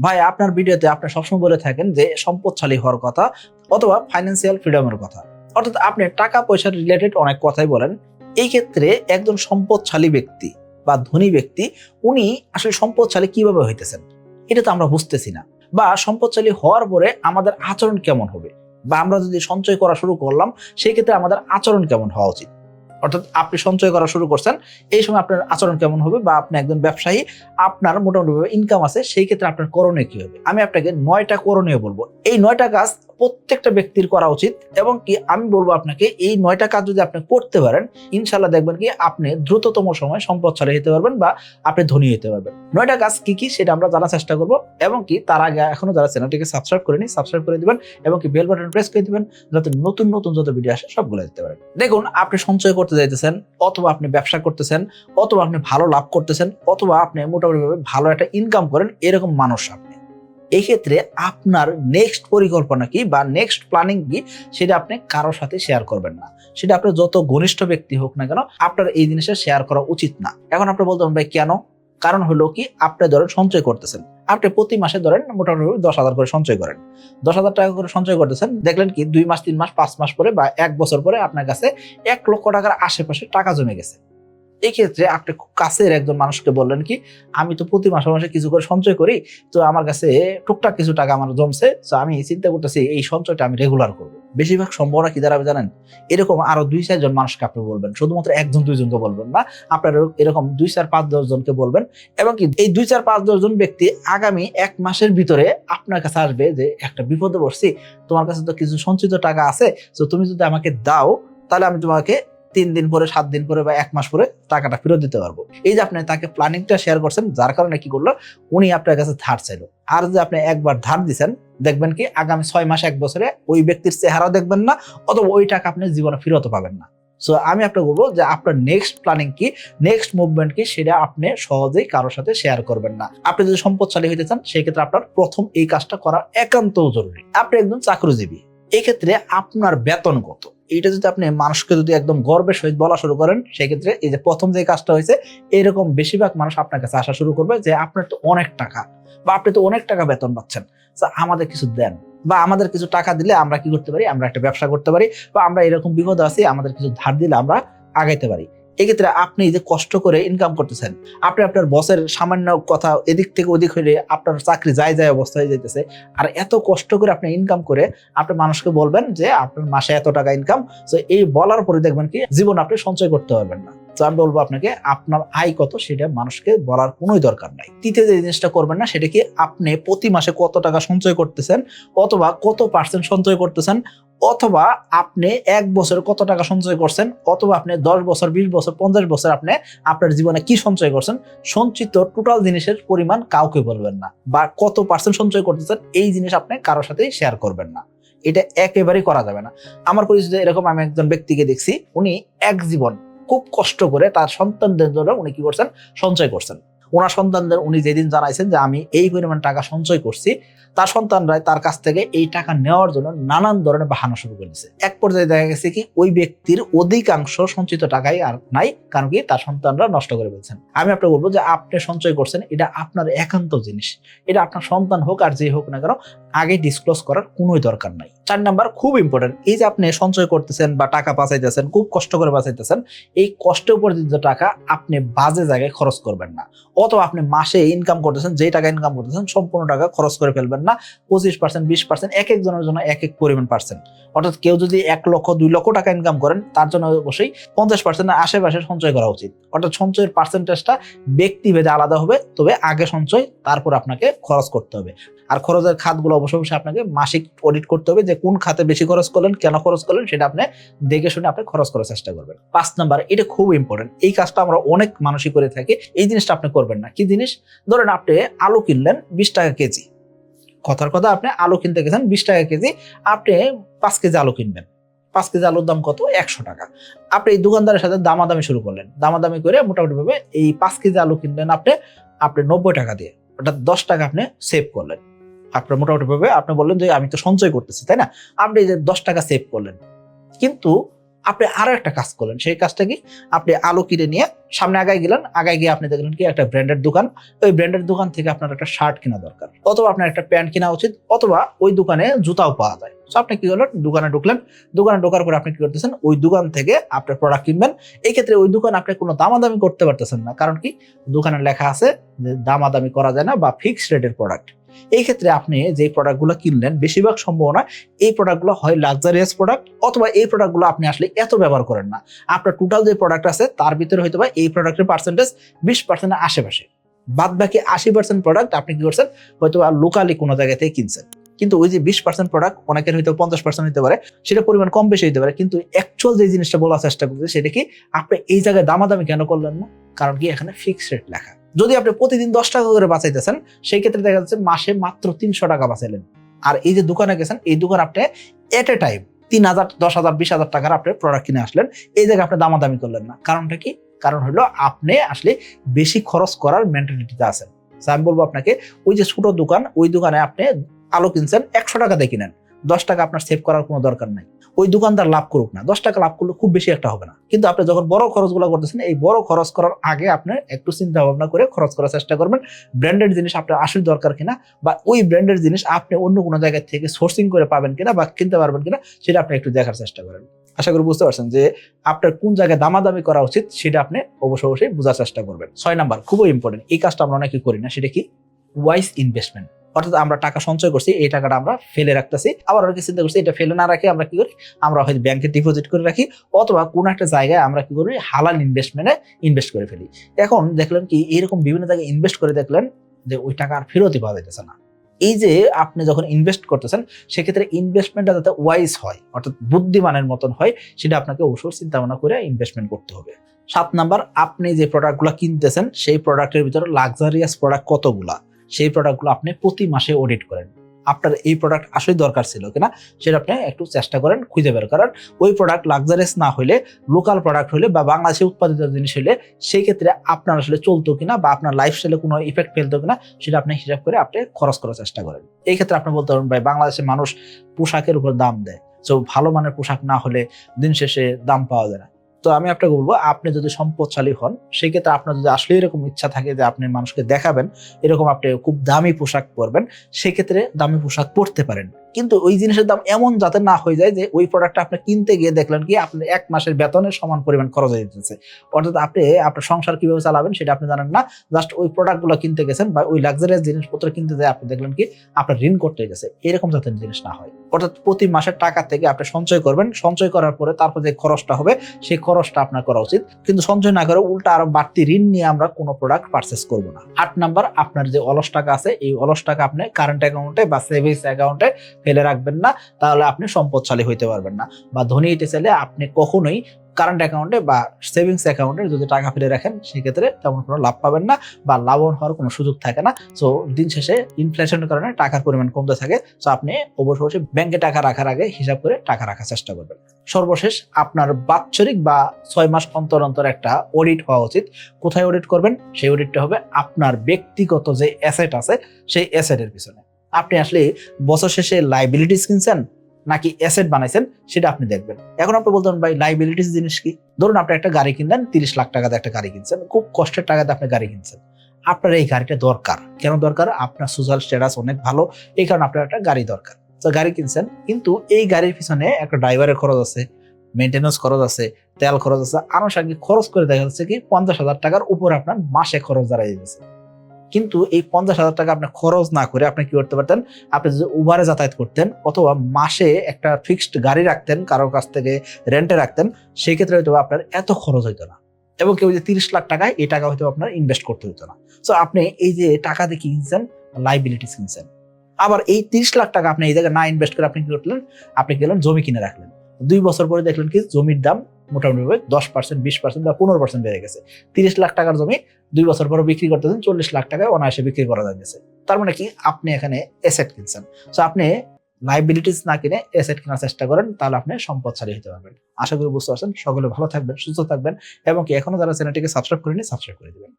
ভাই, আপনার ভিডিওতে আপনি সবসময় বলে থাকেন যে সম্পদশালী হওয়ার কথা অথবা ফাইন্যান্সিয়াল ফ্রিডমের কথা। অর্থাৎ আপনি টাকা পয়সার রিলেটেড অনেক কথাই বলেন। এই ক্ষেত্রে একজন সম্পদশালী ব্যক্তি বা ধনী ব্যক্তি, উনি আসলে সম্পদশালী কীভাবে হইতেছেন? এটা তো আমরা বুঝতেছি না। বা সম্পদশালী হওয়ার পরে আমাদের আচরণ কেমন হবে? বা আমরা যদি সঞ্চয় করা শুরু করলাম সেই ক্ষেত্রে আমাদের আচরণ কেমন হওয়া উচিত? অর্থাৎ আপনি সঞ্চয় করা শুরু করছেন, এই সময় আপনার আচরণ কেমন হবে বা আপনি একজন ব্যবসায়ী, আপনার মোটামুটি ইনকাম আছে, সেই ক্ষেত্রে আপনার করণীয় কি হবে? আমি আপনাকে নয়টা করণীয় বলব। এই নয়টা কাজ প্রত্যেকটা ব্যক্তির করা উচিত এবং কি আমি বলব আপনাকে, এই নয়টা কাজ যদি আপনি করতে পারেন ইনশাল্লাহ দেখবেন কি আপনি দ্রুততম সময় সম্পদশালী হতে পারবেন বা আপনি ধনী হতে পারবেন। নয়টা কাজ কি কি সেটা আমরা জানার চেষ্টা করব এবং কি তার আগে এখনও যারা চ্যানেলটিকে সাবস্ক্রাইব করেনি সাবস্ক্রাইব করে দিবেন এবং কি বেল বাটন প্রেস করে দিবেন যাতে নতুন নতুন যত ভিডিও আসে সবগুলো দিতে পারেন। দেখুন, আপনি সঞ্চয় করতে যাইতেছেন, অথবা আপনি ব্যবসা করতেছেন, অথবা আপনি ভালো লাভ করতেছেন, অথবা আপনি মোটামুটিভাবে ভালো একটা ইনকাম করেন, এরকম মানুষ আপনি। এই ক্ষেত্রে আপনার নেক্সট পরিকল্পনা কি বা নেক্সট প্ল্যানিং কি সেটা আপনি কারোর সাথে শেয়ার করবেন না। সেটা আপনার যত ঘনিষ্ঠ ব্যক্তি হোক না কেন, আপনার এই জিনিসটা শেয়ার করা উচিত না। এখন আপনি বলতে পারেন, ভাই, কেন? কারণ হলো কি, আপনি ধরেন সঞ্চয় করতেছেন। আপনি প্রতি মাসে ধরেন মোটামুটি দশ হাজার করে সঞ্চয় করেন। দশ হাজার টাকা করে সঞ্চয় করতেছেন, দেখলেন কি, দুই মাস, তিন মাস, পাঁচ মাস পরে বা এক বছর পরে আপনার কাছে এক লক্ষ টাকার আশেপাশে টাকা জমে গেছে। এই ক্ষেত্রে আপনি খুব কাছের একজন মানুষকে বললেন কি, আমি তো প্রতি মাসে মাসে কিছু করে সঞ্চয় করি, তো আমার কাছে টুকটাক কিছু টাকা আমার জমছে, তো আমি চিন্তা করতেছি এই সঞ্চয়টা আমি রেগুলার করব। বেশিরভাগ সম্ভাবনা কি দাঁড়াবে জানেন? এরকম আরও দুই চারজন মানুষকে আপনি বলবেন, শুধুমাত্র একজন দুইজনকে বলবেন না, আপনার এরকম দুই চার পাঁচ দশ জনকে বলবেন, এবং কি এই দুই চার পাঁচ দশ জন ব্যক্তি আগামী এক মাসের ভিতরে আপনার কাছে আসবে যে, একটা বিপদে পড়ছি, তোমার কাছে তো কিছু সঞ্চিত টাকা আছে, তো তুমি যদি আমাকে দাও, তাহলে আমি তোমাকে তিন দিন পরে, সাত দিন পরে বা এক মাস পরে টাকাটা ফেরত দিতে পারব। এই যে আপনি তাকে প্ল্যানিংটা শেয়ার করছেন, যার কারণে কি করল? উনি আপনার কাছে ধার চাইলো। আর যে আপনি একবার ধার দিচ্ছেন দেখবেন কি আগামী ছয় মাস, এক বছরে ওই ব্যক্তির চেহারাও দেখবেন না, অথবা ওই টাকা আপনি জীবনে ফেরত পাবেন না। সো আমি আপনাকে বলব যে আপনার নেক্সট প্ল্যানিং কি নেক্সট মুভমেন্ট কি, সেটা আপনি সহজেই কারোর সাথে শেয়ার করবেন না। আপনি যদি সম্পদশালী হইতে চান, সেক্ষেত্রে আপনার প্রথম এই কাজটা করা একান্ত জরুরি। আপনি একজন চাকরিজীবী, এক্ষেত্রে আপনার বেতন কত? এইটা যদি আপনি মানুষকে যদি একদম গর্বের সহিত বলা শুরু করেন, সেক্ষেত্রে এই যে প্রথম যে কাজটা হয়েছে, এরকম বেশিরভাগ মানুষ আপনার কাছে আসা শুরু করবে যে আপনার তো অনেক টাকা বা আপনি তো অনেক টাকা বেতন পাচ্ছেন। আমাদের কিছু দেন বা আমাদের কিছু টাকা দিলে আমরা কি করতে পারি? আমরা একটা ব্যবসা করতে পারি বা আমরা এরকম বিপদ আছি, আমাদের কিছু ধার দিলে আমরা আগাইতে পারি। এক্ষেত্রে আপনি যে কষ্ট করে ইনকাম করতেছেন, আপনি আপনার বসের সামান্য কথা এদিক থেকে ওদিক হইলে আপনার চাকরি যায় যায় অবস্থা হয়ে যেতেছে আর এত কষ্ট করে আপনি ইনকাম করে আপনি মানুষকে বলবেন যে আপনার মাসে এত টাকা ইনকাম তো এই বলার পরে দেখবেন কি, জীবন আপনি সঞ্চয় করতে পারবেন না। তো আমি বলব আপনাকে, আপনার আয় কত সেটা মানুষকে বলার কোনোই দরকার নাই। তৃতীয় যে জিনিসটা করবেন না, সেটা কি আপনি প্রতি মাসে কত টাকা সঞ্চয় করতেছেন, অথবা কত পার্সেন্ট সঞ্চয় করতেছেন অথবা আপনি এক বছর কত টাকা সঞ্চয় করছেন? অথবা আপনি দশ বছর, বিশ বছর, পঞ্চাশ বছর আপনি আপনার জীবনে কি সঞ্চয় করছেন? সঞ্চিত টোটাল জিনিসের পরিমাণ কাউকে বলবেন না বা কত পার্সেন্ট সঞ্চয় করতেছেন এই জিনিস আপনি কারোর সাথেই শেয়ার করবেন না। এটা একেবারেই করা যাবে না। আমার পরিচিত এরকম আমি একজন ব্যক্তিকে দেখছি, উনি এক জীবন খুব কষ্ট করে তার সন্তানদের জন্য উনি কি করছেন? সঞ্চয় করছেন। ওনার সন্তানদের উনি যেদিন জানাইছেন যে আমি এই পরিমাণ টাকা সঞ্চয় করছি, তার সন্তানরা তার কাছ থেকে এই টাকা নেওয়ার জন্য নানান ধরনের বাহানা শুরু করে দিচ্ছে এক পর্যায়ে দেখা গেছে কি, ওই ব্যক্তির অধিকাংশ সঞ্চিত টাকাই আর নাই, কারণ কি তার সন্তানরা নষ্ট করে ফেলছেন। আমি আপনাকে বলব যে আপনি সঞ্চয় করছেন, এটা আপনার একান্ত জিনিস। এটা আপনার সন্তান হোক আর যে হোক না কেন, আগে ডিসক্লোজ করার কোনোই দরকার নাই। চার নাম্বার, খুব ইম্পর্টেন্ট এই যে আপনি সঞ্চয় করতেছেন বা টাকা বাঁচাইতেছেন, খুব কষ্ট করে বাঁচাইতেছেন, এই কষ্ট উপার্জিত টাকা আপনি বাজে জায়গায় খরচ করবেন না। অথবা আপনি মাসে ইনকাম করতেছেন যে টাকা ইনকাম করতেছেন, সম্পূর্ণ টাকা খরচ করে ফেলবেন না। পঁচিশ পার্সেন্ট বিশ পার্সেন্ট এক একজনের জন্য এক এক পরিমাণ পার্সেন্ট অর্থাৎ কেউ যদি এক লক্ষ, দুই লক্ষ টাকা ইনকাম করেন, তার জন্য অবশ্যই পঞ্চাশ পার্সেন্ট আশেপাশে সঞ্চয় করা উচিত। অর্থাৎ সঞ্চয়ের পার্সেন্টেজটা ব্যক্তিভেদে আলাদা হবে, তবে আগে সঞ্চয়, তারপর আপনাকে খরচ করতে হবে। আর খরচের খাতগুলো অবশ্যই অবশ্যই আপনাকে মাসিক অডিট করতে হবে যে কোন খাতে বেশি খরচ করলেন, কেন খরচ করলেন, সেটা আপনি দেখে শুনে আপনি খরচ করার চেষ্টা করবেন। পাঁচ নাম্বার, এটা খুব ইম্পর্টেন্ট এই কাজটা আমরা অনেক মানুষই করে থাকি। এই জিনিসটা আপনি করবেন না। কি জিনিস? ধরেন আপনি আলু কিনলেন বিশ টাকা কেজি। কথার কথা, আপনি আলু কিনতে গেছেন বিশ টাকা কেজি, আপনি পাঁচ কেজি আলু কিনবেন। পাঁচ কেজি আলুর দাম কত? একশো টাকা। আপনি এই দোকানদারের সাথে দামাদামি শুরু করলেন। দামাদামি করে মোটামুটি ভাবে এই পাঁচ কেজি আলু কিনলেন আপনি আপনি নব্বই টাকা দিয়ে, অর্থাৎ দশ টাকা আপনি সেভ করলেন। আপনার মোটামুটি ভাবে আপনি বললেন যে আমি তো সঞ্চয় করতেছি, তাই না? আপনি যে দশ টাকা সেভ করলেন। কিন্তু আপনি আরও একটা কাজ করলেন। সেই কাজটা কি? আপনি আলো কিনে নিয়ে সামনে আগায় গেলেন, আগায় গিয়ে আপনি দেখলেন কি একটা ব্র্যান্ডের দোকান। ওই ব্র্যান্ডের দোকান থেকে আপনার একটা শার্ট কেনা দরকার। অথবা আপনার একটা প্যান্ট কেনা উচিত, অথবা ওই দোকানে জুতাও পাওয়া যায়। তো আপনি কি করলেন? দোকানে ঢুকলেন। দোকানে ঢোকার পরে আপনি কি করতেছেন? ওই দোকান থেকে আপনার প্রোডাক্ট কিনবেন। এই ক্ষেত্রে ওই দোকান আপনি কোনো দামাদামি করতে পারতেছেন না। কারণ কি? দোকানে লেখা আছে যে দামাদামি করা যায় না বা ফিক্সড রেটের প্রোডাক্ট এই ক্ষেত্রে আপনি যে প্রোডাক্টগুলো কিনলেন, বেশিরভাগ সম্ভাবনা এই প্রোডাক্টগুলো হয় লাক্সারিয়াস প্রোডাক্ট অথবা এই প্রোডাক্টগুলো আপনি আসলে এত ব্যবহার করেন না। আপনার টোটাল যে প্রোডাক্ট আছে, তার ভিতরে হয়তো বা এই প্রোডাক্টের পার্সেন্টেজ বিশ পার্সেন্টের আশেপাশে। বাদ বাকি আশি পার্সেন্ট প্রোডাক্ট আপনি কি করছেন? হয়তো লোকালি কোনো জায়গা থেকে কিনছেন। কিন্তু ওই যে বিশ পার্সেন্ট প্রোডাক্ট অনেকের হয়তো পঞ্চাশ পার্সেন্ট হতে পারে সেটা পরিমাণ কম বেশি হতে পারে, কিন্তু অ্যাকচুয়াল যে জিনিসটা বলার চেষ্টা করছে সেটা কি আপনি এই জায়গায় দামাদামি কেন করলেন না? কারণ কি এখানে ফিক্সড রেট লেখা। যদি আপনি প্রতিদিন দশ টাকা করে বাঁচাইতেছেন, সেই ক্ষেত্রে দেখা যাচ্ছে মাসে মাত্র তিনশো টাকা বাঁচাইলেন। আর এই যে দোকানে গেছেন, এই দোকান আপনি এট এ টাইম তিন হাজার, দশ হাজার, বিশ হাজার টাকার আপনি প্রোডাক্ট কিনে আসলেন। এই জায়গায় আপনি দামাদামি করলেন না। কারণটা কি? কারণ হলো আপনি আসলে বেশি খরচ করার মেন্টালিটিতে আছেন। আমি বলব আপনাকে, ওই যে ছোট দোকান, ওই দোকানে আপনি আলো কিনছেন, একশো টাকা দিয়ে কিনেন। দশ টাকা আপনার সেভ করার কোনো দরকার নাই। ওই দোকানদার লাভ করুক না। দশ টাকা লাভ করলে খুব বেশি একটা হবে না। কিন্তু আপনি যখন বড় খরচগুলো করতেছেন, এই বড় খরচ করার আগে আপনি একটু চিন্তা ভাবনা করে খরচ করার চেষ্টা করবেন। ব্র্যান্ডেড জিনিস আপনার আসলে দরকার কিনা বা ওই ব্র্যান্ডের জিনিস আপনি অন্য কোনো জায়গা থেকে সোর্সিং করে পাবেন কিনা বা কিনতে পারবেন কিনা, সেটা আপনি একটু দেখার চেষ্টা করেন। আশা করি বুঝতে পারছেন যে আপনার কোন জায়গায় দামাদামি করা উচিত, সেটা আপনি অবশ্যই অবশ্যই বোঝার চেষ্টা করবেন। ছয় নাম্বার, খুবই ইম্পর্টেন্ট এই কাজটা আমরা অনেকে করি না, সেটা কি? ওয়াইস ইনভেস্টমেন্ট অর্থাৎ আমরা টাকা সঞ্চয় করছি, এই টাকাটা আমরা ফেলে রাখতেছি। আবার অনেকে চিন্তা করছি, এটা ফেলে না রাখি আমরা কি করি? আমরা হয়তো ব্যাংকে ডিপোজিট করে রাখি অথবা কোনো একটা জায়গায় আমরা কি করি? হালাল ইনভেস্টমেন্টে ইনভেস্ট করে ফেলি। এখন দেখলেন কি, এরকম বিভিন্ন জায়গায় ইনভেস্ট করে দেখলেন যে ওই টাকা আর ফেরতই পাওয়া যাইতেছে না। এই যে আপনি যখন ইনভেস্ট করতেছেন, সেক্ষেত্রে ইনভেস্টমেন্টটা যাতে ওয়াইজ হয়, অর্থাৎ বুদ্ধিমানের মতন হয়, সেটা আপনাকে অবশ্যই চিন্তা ভাবনা করে ইনভেস্টমেন্ট করতে হবে। সাত নাম্বার, আপনি যে প্রোডাক্টগুলো কিনতেছেন, সেই প্রোডাক্টের ভিতরে লাক্সারিয়াস প্রোডাক্ট কতগুলা? সেই প্রোডাক্টগুলো আপনি প্রতি মাসে অডিট করেন। আপনার এই প্রোডাক্ট আসলে দরকার ছিল কিনা, সেটা আপনি একটু চেষ্টা করেন, খুঁজে বের করার। ওই প্রোডাক্ট লাক্সারিয়াস না হলে লোকাল প্রোডাক্ট হলে বা বাংলাদেশে উৎপাদিত জিনিস হলে সেই ক্ষেত্রে আপনার আসলে চলতো কিনা বা আপনার লাইফস্টাইলে কোনো ইফেক্ট ফেলতো কিনা, সেটা আপনি হিসাব করে আপনি খরচ করার চেষ্টা করেন। এই ক্ষেত্রে আপনি বলতে পারেন, ভাই বাংলাদেশের মানুষ পোশাকের উপর দাম দেয়। তো ভালো মানের পোশাক না হলে দিন শেষে দাম পাওয়া যায় না। তো আমি আপনাকে বলব, আপনি যদি সম্পদশালী হন, সেক্ষেত্রে আপনার যদি আসলে এরকম ইচ্ছা থাকে যে আপনি মানুষকে দেখাবেন, এরকম আপনি খুব দামি পোশাক পরবেন, সেক্ষেত্রে দামি পোশাক পরতে পারেন। কিন্তু ওই জিনিসের দাম এমন যাতে না হয়ে যায় যে ওই প্রোডাক্টটা আপনি কিনতে গিয়ে দেখলেন কি আপনি এক মাসের বেতনের সমান পরিমাণ খরচ হয়ে যেতেছে অর্থাৎ আপনি, আপনার সংসার কীভাবে চালাবেন সেটা আপনি জানেন না। জাস্ট ওই প্রোডাক্টগুলো কিনতে গেছেন বা ওই লাক্সারিয়াস জিনিসপত্র কিনতে যায় আপনি দেখলেন কি আপনার ঋণ করতে গেছে। এরকম যাতে জিনিস না হয়। অর্থাৎ প্রতি মাসের টাকা থেকে আপনি সঞ্চয় করবেন। সঞ্চয় করার পরে তারপর যে খরচটা হবে, সেই খরচটা আপনার করা উচিত। কিন্তু সঞ্চয় না করে উল্টা আরও বাড়তি ঋণ নিয়ে আমরা কোনো প্রোডাক্ট পারচেস করব না। আট নাম্বার আপনার যে অলস টাকা আছে, এই অলস টাকা আপনি কারেন্ট অ্যাকাউন্টে বা সেভিংস অ্যাকাউন্টে ফেলে রাখবেন না, তাহলে আপনি সম্পদশালী হইতে পারবেন না। বা ধনী হইতে চাইলে আপনি কখনোই কারেন্ট অ্যাকাউন্টে বা সেভিংস অ্যাকাউন্টে যদি টাকা ফেলে রাখেন, সেক্ষেত্রে তেমন কোনো লাভ পাবেন না বা লাভবান হওয়ার কোনো সুযোগ থাকে না। সো দিন শেষে ইনফ্লেশনের কারণে টাকার পরিমাণ কমতে থাকে। সো আপনি অবশ্যই ব্যাংকে টাকা রাখার আগে হিসাব করে টাকা রাখার চেষ্টা করবেন। সর্বশেষ আপনার বাৎসরিক বা ছয় মাস অন্তর অন্তর একটা অডিট হওয়া উচিত। কোথায় অডিট করবেন? সেই অডিটটা হবে আপনার ব্যক্তিগত যে অ্যাসেট আছে, সেই অ্যাসেটের পিছনে। আপনি আসলে বছর শেষে লাইবিলিটিস কিনছেন নাকি অ্যাসেট বানাইছেন, সেটা আপনি দেখবেন। এখন আপনি বলতেন ভাই লাইবিলিটিস জিনিস কি? ধরুন আপনি একটা গাড়ি কিনলেন, তিরিশ লাখ টাকাতে একটা গাড়ি কিনছেন, খুব কষ্টের টাকাতে আপনি গাড়ি কিনছেন। আপনার এই গাড়িটা দরকার। কেন দরকার? আপনার সোশ্যাল স্ট্যাটাস অনেক ভালো, এই কারণে আপনার একটা গাড়ি দরকার। তো গাড়ি কিনছেন, কিন্তু এই গাড়ির পিছনে একটা ড্রাইভারের খরচ আছে মেনটেন্যান্স খরচ আছে, তেল খরচ আছে, আনুষঙ্গিক খরচ করে দেখা যাচ্ছে কি পঞ্চাশ হাজার টাকার উপরে আপনার মাসে খরচ দাঁড়াই যাচ্ছে। কিন্তু এই পঞ্চাশ হাজার টাকা আপনি খরচ না করে আপনি কি করতে পারতেন? আপনি যদি উবারে যাতায়াত করতেন অথবা মাসে একটা ফিক্সড গাড়ি রাখতেন, কারোর কাছ থেকে রেন্টে রাখতেন সেই ক্ষেত্রে হয়তো আপনার এত খরচ হইতো না। এবং কেউ যে তিরিশ লাখ টাকায় এই টাকা হয়তো আপনার ইনভেস্ট করতে হতো না। সো আপনি এই যে টাকা দিয়ে কিনছেন? লাইবিলিটিস কিনছেন। আবার এই তিরিশ লাখ টাকা আপনি এই জায়গায় না ইনভেস্ট করে আপনি কি করলেন? আপনি গেলেন জমি কিনে রাখলেন। দুই বছর পরে দেখলেন কি? জমির দাম মোটামুটি দশ পার্সেন্ট বিশ পার্সেন্ট বা পনেরো পার্সেন্ট বেড়ে গেছে। তিরিশ লাখ টাকার জমি দুই বছর পর বিক্রি করতেছেন, চল্লিশ লাখ টাকায় অনায়াসে বিক্রি করা যাচ্ছে তার মানে কি? আপনি এখানে এসেট কিনছেন। সো আপনি লাইবিলিটিস না কিনে এসেট কেনার চেষ্টা করেন, তাহলে আপনি সম্পদশালী হতে পারবেন। আশা করি বুঝতে পারছেন। সকলে ভালো থাকবেন, সুস্থ থাকবেন, এবং কি এখনও যারা চ্যানেলটিকে সাবস্ক্রাইব করেনি সাবস্ক্রাইব করে দিবেন।